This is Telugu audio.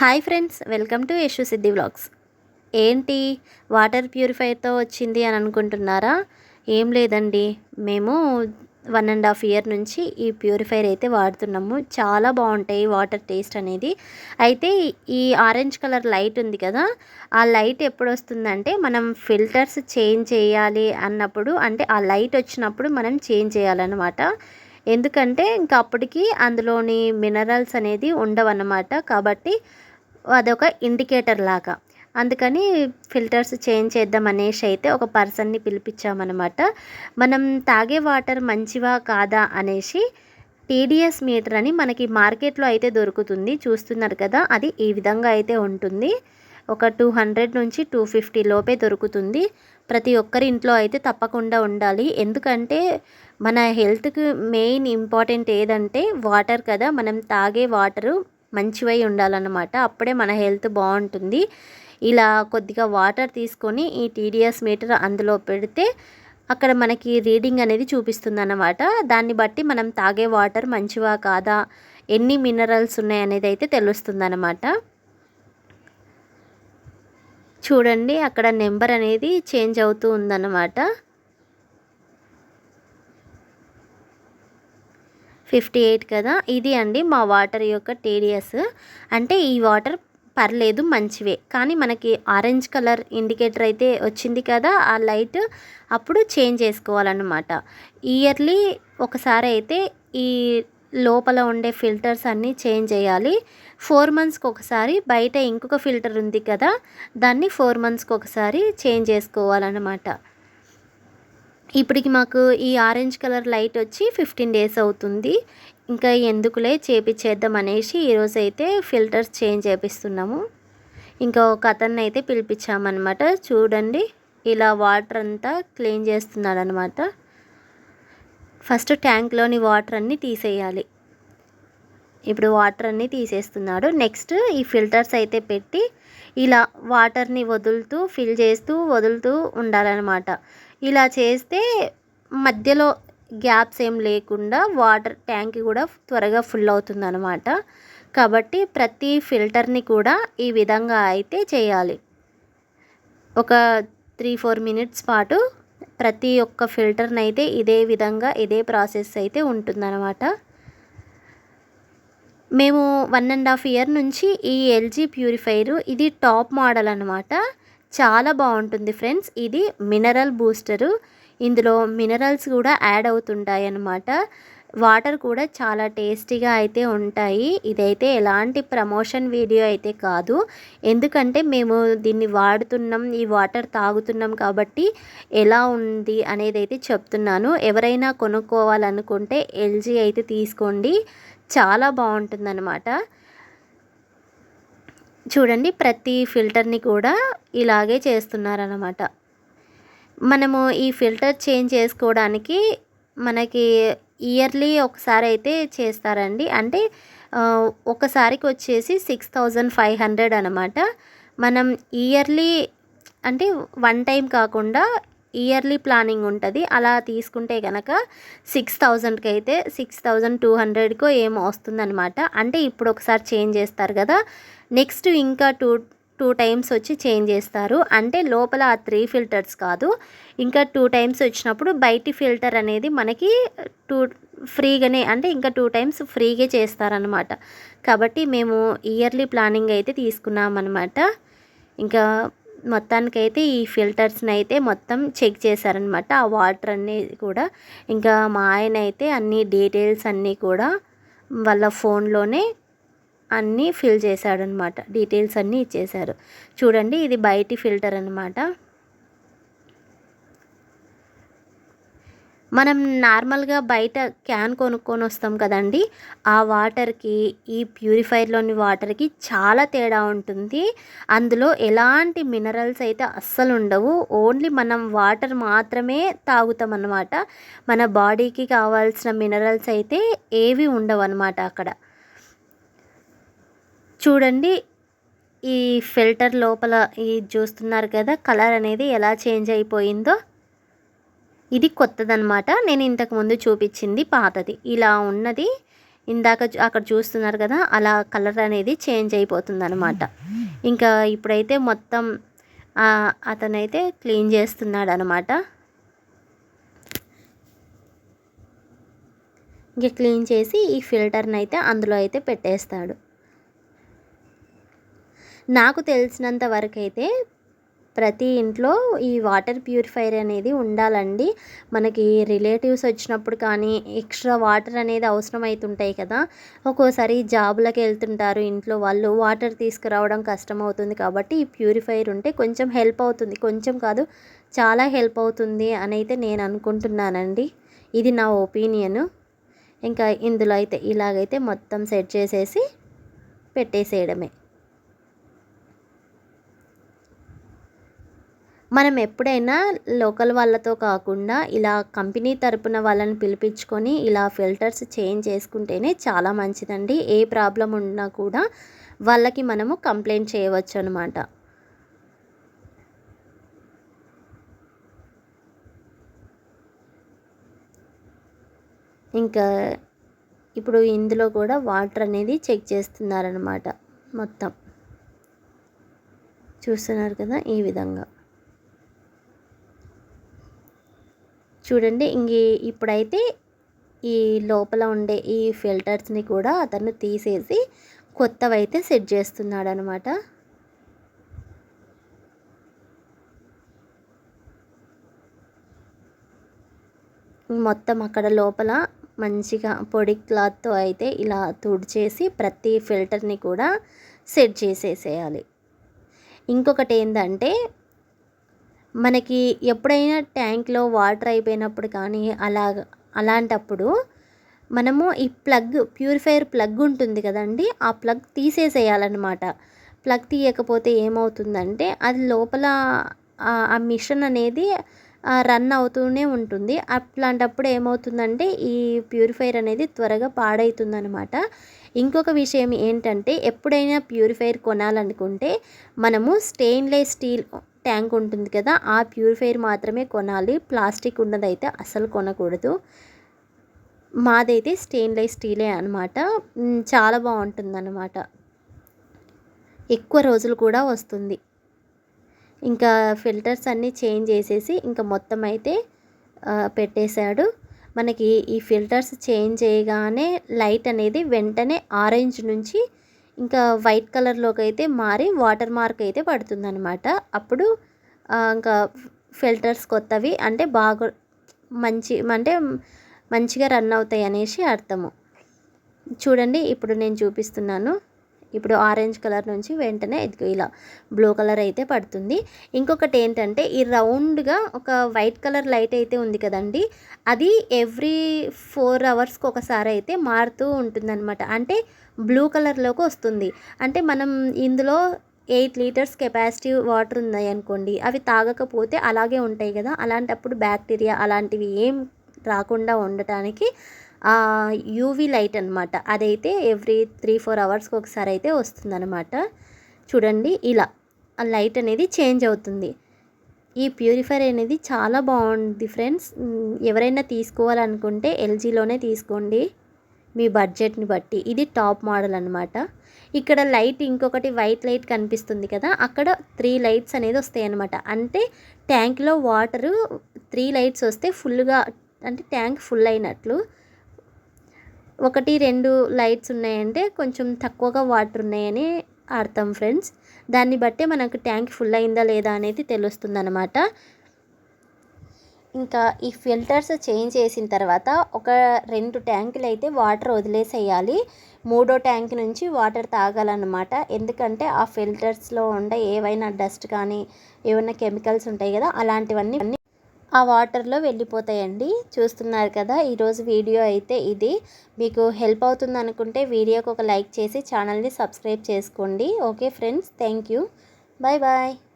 Hi friends welcome to Yashu Siddhi vlogs. ఏంటి? వాటర్ ప్యూరిఫైర్తో వచ్చింది అని అనుకుంటున్నారా? ఏం లేదండి. మేము వన్ అండ్ హాఫ్ ఇయర్ నుంచి ఈ ప్యూరిఫైర్ అయితే వాడుతున్నాము. చాలా బాగుంటాయి వాటర్ టేస్ట్ అనేది. అయితే ఈ ఆరెంజ్ కలర్ లైట్ ఉంది కదా ఆ లైట్ ఎప్పుడు వస్తుందంటే మనం ఫిల్టర్స్ చేంజ్ చేయాలి అన్నప్పుడు అంటే ఆ లైట్ వచ్చినప్పుడు మనం చేంజ్ చేయాలన్నమాట. ఎందుకంటే ఇంకా అప్పటికి అందులోని మినరల్స్ అనేది ఉండవన్నమాట. కాబట్టి అదొక ఇండికేటర్ లాగా. అందుకని ఫిల్టర్స్ చేంజ్ చేద్దాం అనేసి అయితే ఒక పర్సన్ని పిలిపించామన్నమాట. మనం తాగే వాటర్ మంచివా కాదా అనేసి టీడీఎస్ మీటర్ అని మనకి మార్కెట్లో అయితే దొరుకుతుంది. చూస్తున్నారు కదా అది ఈ విధంగా అయితే ఉంటుంది. ఒక టూ హండ్రెడ్ నుంచి టూ ఫిఫ్టీ లోపే దొరుకుతుంది. ప్రతి ఒక్కరి ఇంట్లో అయితే తప్పకుండా ఉండాలి. ఎందుకంటే మన హెల్త్కి మెయిన్ ఇంపార్టెంట్ ఏదంటే వాటర్ కదా. మనం తాగే వాటరు మంచివై ఉండాలన్నమాట. అప్పుడే మన హెల్త్ బాగుంటుంది. ఇలా కొద్దిగా వాటర్ తీసుకొని ఈ టీడీఎస్ మీటర్ అందులో పెడితే అక్కడ మనకి రీడింగ్ అనేది చూపిస్తుంది అన్నమాట దాన్ని బట్టి మనం తాగే వాటర్ మంచివా కాదా? ఎన్ని మినరల్స్ ఉన్నాయి అనేది అయితే తెలుస్తుంది అన్నమాట చూడండి అక్కడ నెంబర్ అనేది చేంజ్ అవుతూ ఉందన్నమాట. ఫిఫ్టీ ఎయిట్ కదా? ఇది అండి మా వాటర్ యొక్క టీడీఎస్ అంటే ఈ వాటర్ పర్లేదు మంచివే. కానీ మనకి ఆరెంజ్ కలర్ ఇండికేటర్ అయితే వచ్చింది కదా ఆ లైట్ అప్పుడు చేంజ్ చేసుకోవాలన్నమాట. ఇయర్లీ ఒకసారి అయితే ఈ లోపల ఉండే ఫిల్టర్స్ అన్నీ చేంజ్ చేయాలి. ఫోర్ మంత్స్కి ఒకసారి బయట ఇంకొక ఫిల్టర్ ఉంది కదా దాన్ని ఫోర్ మంత్స్కి ఒకసారి చేంజ్ చేసుకోవాలన్నమాట. ఇప్పటికి మాకు ఈ ఆరెంజ్ కలర్ లైట్ వచ్చి ఫిఫ్టీన్ డేస్ అవుతుంది. ఇంకా ఎందుకులే చేపించేద్దాం అనేసి ఈరోజు అయితే ఫిల్టర్స్ చేంజ్ చేపిస్తున్నాము. ఇంకా ఒక అతన్ని అయితే పిలిపించామన్నమాట. చూడండి ఇలా వాటర్ అంతా క్లీన్ చేస్తున్నాడు అనమాట ఫస్ట్ ట్యాంక్లోని వాటర్ అన్నీ తీసేయాలి. ఇప్పుడు వాటర్ అన్నీ తీసేస్తున్నాడు. నెక్స్ట్ ఈ ఫిల్టర్స్ అయితే పెట్టి ఇలా వాటర్ని వదులుతూ ఫిల్ చేస్తూ వదులుతూ ఉండాలన్నమాట. ఇలా చేస్తే మధ్యలో గ్యాప్స్ ఏం లేకుండా వాటర్ ట్యాంక్ కూడా త్వరగా ఫుల్ అవుతుంది అనమాట కాబట్టి ప్రతి ఫిల్టర్ని కూడా ఈ విధంగా అయితే చేయాలి. ఒక త్రీ ఫోర్ మినిట్స్ పాటు ప్రతి ఒక్క ఫిల్టర్ని అయితే ఇదే విధంగా ఇదే ప్రాసెస్ అయితే ఉంటుందన్నమాట. మేము వన్ అండ్ హాఫ్ ఇయర్ నుంచి ఈ ఎల్జీ ప్యూరిఫైరు ఇది టాప్ మోడల్ అనమాట చాలా బాగుంటుంది ఫ్రెండ్స్. ఇది మినరల్ బూస్టరు. ఇందులో మినరల్స్ కూడా యాడ్ అవుతుంటాయి అన్నమాట వాటర్ కూడా చాలా టేస్టీగా అయితే ఉంటాయి. ఇదైతే ఎలాంటి ప్రమోషన్ వీడియో అయితే కాదు. ఎందుకంటే మేము దీన్ని వాడుతున్నాం ఈ వాటర్ తాగుతున్నాం కాబట్టి ఎలా ఉంది అనేది అయితే చెప్తున్నాను. ఎవరైనా కొనుక్కోవాలనుకుంటే ఎల్జీ అయితే తీసుకోండి. చాలా బాగుంటుందన్నమాట. చూడండి ప్రతి ఫిల్టర్ని కూడా ఇలాగే చేస్తున్నారనమాట మనము ఈ ఫిల్టర్ చేంజ్ చేసుకోవడానికి మనకి ఇయర్లీ ఒకసారి అయితే చేస్తారండి. అంటే ఒకసారికి వచ్చేసి సిక్స్ థౌజండ్ ఫైవ్ హండ్రెడ్ అనమాట మనం ఇయర్లీ అంటే వన్ టైం కాకుండా ఇయర్లీ ప్లానింగ్ ఉంటుంది. అలా తీసుకుంటే కనుక సిక్స్ థౌజండ్కి అయితే సిక్స్ థౌజండ్ టూ హండ్రెడ్కో ఏమో వస్తుందన్నమాట. అంటే ఇప్పుడు ఒకసారి చేంజ్ చేస్తారు కదా. నెక్స్ట్ ఇంకా టూ టూ టైమ్స్ వచ్చి చేంజ్ చేస్తారు. అంటే లోపల ఆ త్రీ ఫిల్టర్స్ కాదు. ఇంకా టూ టైమ్స్ వచ్చినప్పుడు బయటి ఫిల్టర్ అనేది మనకి టూ ఫ్రీగానే అంటే ఇంకా టూ టైమ్స్ ఫ్రీగా చేస్తారనమాట కాబట్టి మేము ఇయర్లీ ప్లానింగ్ అయితే తీసుకున్నాం అనమాట ఇంకా మొత్తానికైతే ఈ ఫిల్టర్స్ని అయితే మొత్తం చెక్ చేశారనమాట. ఆ వాటర్ అన్నీ కూడా ఇంకా మా ఆయన అయితే అన్ని డీటెయిల్స్ అన్నీ కూడా వాళ్ళ ఫోన్లోనే అన్నీ ఫిల్ చేశాడనమాట. డీటెయిల్స్ అన్నీ ఇచ్చేశారు. చూడండి ఇది బయటి ఫిల్టర్ అనమాట మనం నార్మల్గా బయట క్యాన్ కొనుక్కొని వస్తాం కదండి ఆ వాటర్కి ఈ ప్యూరిఫైర్లోని వాటర్కి చాలా తేడా ఉంటుంది. అందులో ఎలాంటి మినరల్స్ అయితే అస్సలు ఉండవు. ఓన్లీ మనం వాటర్ మాత్రమే తాగుతాం అన్నమాట. మన బాడీకి కావాల్సిన మినరల్స్ అయితే ఏవి ఉండవు అన్నమాట అక్కడ. చూడండి ఈ ఫిల్టర్ లోపల ఈ చూస్తున్నారు కదా కలర్ అనేది ఎలా చేంజ్ అయిపోయిందో. ఇది కొత్తదనమాట నేను ఇంతకుముందు చూపించింది పాతది. ఇలా ఉన్నది. ఇందాక అక్కడ చూస్తున్నారు కదా అలా కలర్ అనేది చేంజ్ అయిపోతుంది అనమాట ఇంకా ఇప్పుడైతే మొత్తం అతనైతే క్లీన్ చేస్తున్నాడు అనమాట ఇంకా క్లీన్ చేసి ఈ ఫిల్టర్ని అయితే అందులో అయితే పెట్టేస్తాడు. నాకు తెలిసినంత వరకు అయితే ప్రతి ఇంట్లో ఈ వాటర్ ప్యూరిఫైర్ అనేది ఉండాలండి. మనకి రిలేటివ్స్ వచ్చినప్పుడు కానీ ఎక్స్ట్రా వాటర్ అనేది అవసరం అవుతుంటాయి కదా. ఒక్కోసారి జాబులకు వెళ్తుంటారు ఇంట్లో వాళ్ళు. వాటర్ తీసుకురావడం కష్టం అవుతుంది కాబట్టి ఈ ప్యూరిఫైర్ ఉంటే కొంచెం హెల్ప్ అవుతుంది. కొంచెం కాదు చాలా హెల్ప్ అవుతుంది అని అయితే నేను అనుకుంటున్నానండి. ఇది నా ఒపీనియన్. ఇంకా ఇందులో అయితే ఇలాగైతే మొత్తం సెట్ చేసేసి పెట్టేసేయడమే. మనం ఎప్పుడైనా లోకల్ వాళ్ళతో కాకుండా ఇలా కంపెనీ తరపున వాళ్ళని పిలిపించుకొని ఇలా ఫిల్టర్స్ చేంజ్ చేసుకుంటేనే చాలా మంచిదండి. ఏ ప్రాబ్లం ఉన్నా కూడా వాళ్ళకి మనము కంప్లైంట్ చేయవచ్చు అనమాట ఇంకా ఇప్పుడు ఇందులో కూడా వాటర్ అనేది చెక్ చేస్తున్నారనమాట మొత్తం. చూస్తున్నారు కదా ఈ విధంగా. చూడండి ఇంక ఇప్పుడైతే ఈ లోపల ఉండే ఈ ఫిల్టర్స్ని కూడా అతను తీసేసి కొత్తవైతే సెట్ చేస్తున్నాడు అనమాట మొత్తం అక్కడ లోపల మంచిగా పొడి క్లాత్తో అయితే ఇలా తుడిచేసి ప్రతి ఫిల్టర్ని కూడా సెట్ చేసేసేయాలి. ఇంకొకటి ఏంటంటే మనకి ఎప్పుడైనా ట్యాంక్లో వాటర్ అయిపోయినప్పుడు కానీ అలా అలాంటప్పుడు మనము ఈ ప్లగ్ ప్యూరిఫైయర్ ప్లగ్ ఉంటుంది కదండి ఆ ప్లగ్ తీసేసేయాలన్నమాట. ప్లగ్ తీయకపోతే ఏమవుతుందంటే అది లోపల ఆ మిషన్ అనేది రన్ అవుతూనే ఉంటుంది. అట్లాంటప్పుడు ఏమవుతుందంటే ఈ ప్యూరిఫైర్ అనేది త్వరగా పాడవుతుందనమాట ఇంకొక విషయం ఏంటంటే ఎప్పుడైనా ప్యూరిఫైర్ కొనాలనుకుంటే మనము స్టెయిన్లెస్ స్టీల్ ట్యాంక్ ఉంటుంది కదా ఆ ప్యూరిఫైర్ మాత్రమే కొనాలి. ప్లాస్టిక్ ఉన్నదైతే అసలు కొనకూడదు. మాదైతే స్టెయిన్లెస్ స్టీలే అనమాట చాలా బాగుంటుంది అనమాట ఎక్కువ రోజులు కూడా వస్తుంది. ఇంకా ఫిల్టర్స్ అన్నీ చేంజ్ చేసేసి ఇంకా మొత్తం అయితే పెట్టేశాడు. మనకి ఈ ఫిల్టర్స్ చేంజ్ చేయగానే లైట్ అనేది వెంటనే ఆరెంజ్ నుంచి ఇంకా వైట్ కలర్లోకి అయితే మారి వాటర్ మార్క్ అయితే పడుతుందనమాట అప్పుడు ఇంకా ఫిల్టర్స్ కొత్తవి అంటే బాగా మంచి అంటే మంచిగా రన్ అవుతాయి అనేసి అర్థము. చూడండి ఇప్పుడు నేను చూపిస్తున్నాను. ఇప్పుడు ఆరెంజ్ కలర్ నుంచి వెంటనే ఇలా బ్లూ కలర్ అయితే పడుతుంది. ఇంకొకటి ఏంటంటే ఈ రౌండ్గా ఒక వైట్ కలర్ లైట్ అయితే ఉంది కదండి అది ఎవ్రీ ఫోర్ అవర్స్కి ఒకసారి అయితే మారుతూ ఉంటుందన్నమాట. అంటే బ్లూ కలర్లోకి వస్తుంది. అంటే మనం ఇందులో ఎయిట్ లీటర్స్ కెపాసిటీ వాటర్ ఉన్నాయి అనుకోండి అవి తాగకపోతే అలాగే ఉంటాయి కదా. అలాంటప్పుడు బ్యాక్టీరియా అలాంటివి ఏం రాకుండా ఉండటానికి యూవీ లైట్ అనమాట అదైతే ఎవ్రీ త్రీ ఫోర్ అవర్స్కి ఒకసారి అయితే వస్తుందన్నమాట. చూడండి ఇలా ఆ లైట్ అనేది చేంజ్ అవుతుంది. ఈ ప్యూరిఫైర్ అనేది చాలా బాగుంది ఫ్రెండ్స్. ఎవరైనా తీసుకోవాలనుకుంటే ఎల్జీలోనే తీసుకోండి. మీ బడ్జెట్ని బట్టి. ఇది టాప్ మోడల్ అనమాట ఇక్కడ లైట్ ఇంకొకటి వైట్ లైట్ కనిపిస్తుంది కదా అక్కడ త్రీ లైట్స్ అనేది వస్తాయి అనమాట అంటే ట్యాంక్లో వాటరు త్రీ లైట్స్ వస్తే ఫుల్గా అంటే ట్యాంక్ ఫుల్ అయినట్లు. ఒకటి రెండు లైట్స్ ఉన్నాయంటే కొంచెం తక్కువగా వాటర్ ఉన్నాయని అర్థం ఫ్రెండ్స్. దాన్ని బట్టే మనకు ట్యాంక్ ఫుల్ అయిందా లేదా అనేది తెలుస్తుంది అనమాట ఇంకా ఈ ఫిల్టర్స్ చేంజ్ చేసిన తర్వాత ఒక రెండు ట్యాంకులు అయితే వాటర్ వదిలేసేయాలి. మూడో ట్యాంక్ నుంచి వాటర్ తాగాలన్నమాట. ఎందుకంటే ఆ ఫిల్టర్స్లో ఉండే ఏవైనా డస్ట్ కానీ ఏమైనా కెమికల్స్ ఉంటాయి కదా అలాంటివన్నీ ఆ వాటర్లో వెళ్ళిపోతాయండి. చూస్తున్నారు కదా ఈరోజు వీడియో అయితే ఇది. మీకు హెల్ప్ అవుతుంది అనుకుంటే వీడియోకి ఒక లైక్ చేసి ఛానల్ని సబ్స్క్రైబ్ చేసుకోండి. Okay friends thank you. Bye bye.